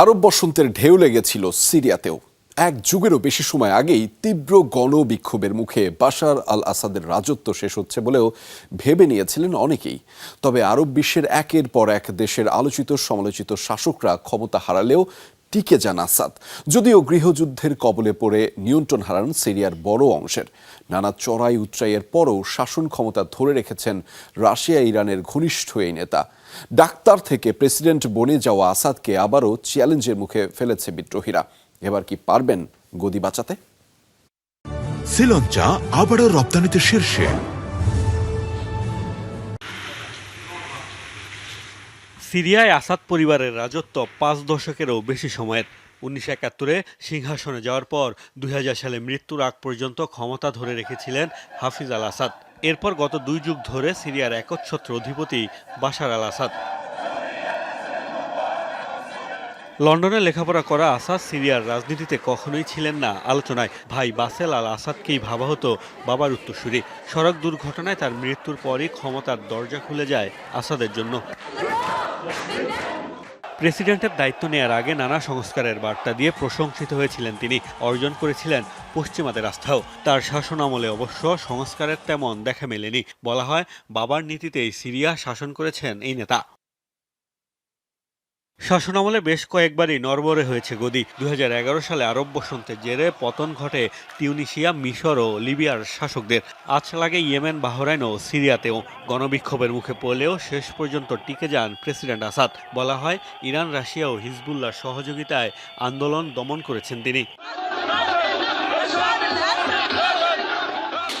আরব বসন্তের ঢেউ লেগেছিল সিরিয়াতেও। এক যুগেরও বেশি সময় আগেই তীব্র গণবিক্ষোভের মুখে বাশার আল আসাদের রাজত্ব শেষ হচ্ছে বলেও ভেবে নিয়েছিলেন অনেকেই। তবে আরব বিশ্বের একের পর এক দেশের আলোচিত সমালোচিত শাসকরা ক্ষমতা হারালেও টিকে যান আসাদ। যদিও গৃহযুদ্ধের কবলে পড়ে নিয়ন্ত্রণ হারান সিরিয়ার বড় অংশের। নানা চড়াই উচ্চাইয়ের পরও শাসন ক্ষমতা ধরে রেখেছেন রাশিয়া, ইরানের ঘনিষ্ঠ এই নেতা। ডাক্তার থেকে প্রেসিডেন্ট বনে যাওয়া আসাদকে আবারও চ্যালেঞ্জের মুখে ফেলেছে বিদ্রোহীরা। এবার কি পারবেন গদি বাঁচাতে? শ্রীলঙ্কা আবারও রপ্তানিতে শীর্ষে। সিরিয়ায় আসাদ পরিবারের রাজত্ব পাঁচ দশকেরও বেশি সময়ের। উনিশশো একাত্তরে সিংহাসনে যাওয়ার পর দুই হাজার সালে মৃত্যুর আগ পর্যন্ত ক্ষমতা ধরে রেখেছিলেন হাফিজ আল আসাদ। এরপর গত দুই যুগ ধরে সিরিয়ার একচ্ছত্র অধিপতি বাশার আল আসাদ। লন্ডনে লেখাপড়া করা আসাদ সিরিয়ার রাজনীতিতে কখনোই ছিলেন না আলোচনায়। ভাই বাসেল আল আসাদকেই ভাবা হতো বাবার উত্তরসূরি। সড়ক দুর্ঘটনায় তার মৃত্যুর পরই ক্ষমতার দরজা খুলে যায় আসাদের জন্য। প্রেসিডেন্টের দায়িত্ব নেয়ার আগে নানা সংস্কারের বার্তা দিয়ে প্রশংসিত হয়েছিলেন তিনি। অর্জন করেছিলেন পশ্চিমাদের আস্থাও তার শাসন আমলে অবশ্য সংস্কারের তেমন দেখা মেলেনি। বলা হয়, বাবার নীতিতেই সিরিয়া শাসন করেছেন এই নেতা। শাসনামলে বেশ কয়েকবারই নরবরে হয়েছে গদি। দু হাজার এগারো সালে আরব বসন্তের জেরে পতন ঘটে টিউনিশিয়া, মিশর ও লিবিয়ার শাসকদের। আজ লাগে ইয়েমেন, বাহরাইন ও সিরিয়াতেও। গণবিক্ষোভের মুখে পড়লেও শেষ পর্যন্ত টিকে যান প্রেসিডেন্ট আসাদ। বলা হয়, ইরান, রাশিয়া ও হিজবুল্লার সহযোগিতায় আন্দোলন দমন করেছেন তিনি।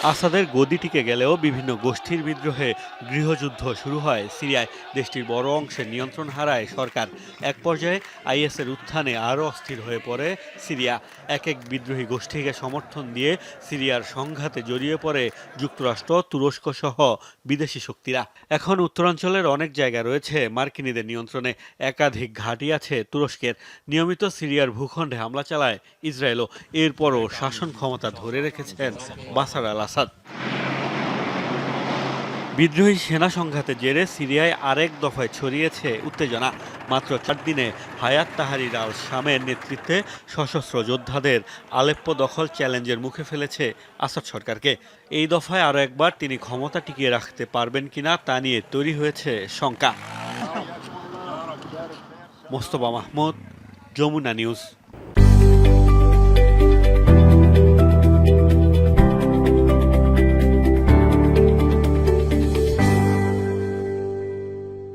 আসাদের গদি টিকে গেলেও বিভিন্ন গোষ্ঠীর বিদ্রোহে গৃহযুদ্ধ শুরু হয়। সিরিয়ায় দেশটির বড় অংশে নিয়ন্ত্রণ হারায় সরকার। এক পর্যায়ে আইএসের উত্থানে আরও অস্থির হয়ে পড়ে সিরিয়া। এক এক বিদ্রোহী গোষ্ঠীকে সমর্থন দিয়ে সিরিয়ার সংঘাতে জড়িয়ে পড়ে যুক্তরাষ্ট্র, তুরস্ক সহ বিদেশি শক্তিরা। এখন উত্তরাঞ্চলের অনেক জায়গা রয়েছে মার্কিনীদের নিয়ন্ত্রণে। একাধিক ঘাঁটি আছে তুরস্কের। নিয়মিত সিরিয়ার ভূখণ্ডে হামলা চালায় ইসরায়েলও। এরপরও শাসন ক্ষমতা ধরে রেখেছেন বাসার আল আসাদ। বিদ্রোহী সেনা সংঘাতে জেরে সিরিয়ায় আরেক দফায় ছড়িয়েছে উত্তেজনা। মাত্র চার দিনে হায়াত তাহারির আল শামের নেতৃত্বে সশস্ত্র যোদ্ধাদের আলেপ্পো দখল চ্যালেঞ্জের মুখে ফেলেছে আসাদ সরকারকে। এই দফায় আরও একবার তিনি ক্ষমতা টিকিয়ে রাখতে পারবেন কিনা তা নিয়ে তৈরি হয়েছে শঙ্কা। মোস্তফা মাহমুদ, যমুনা নিউজ।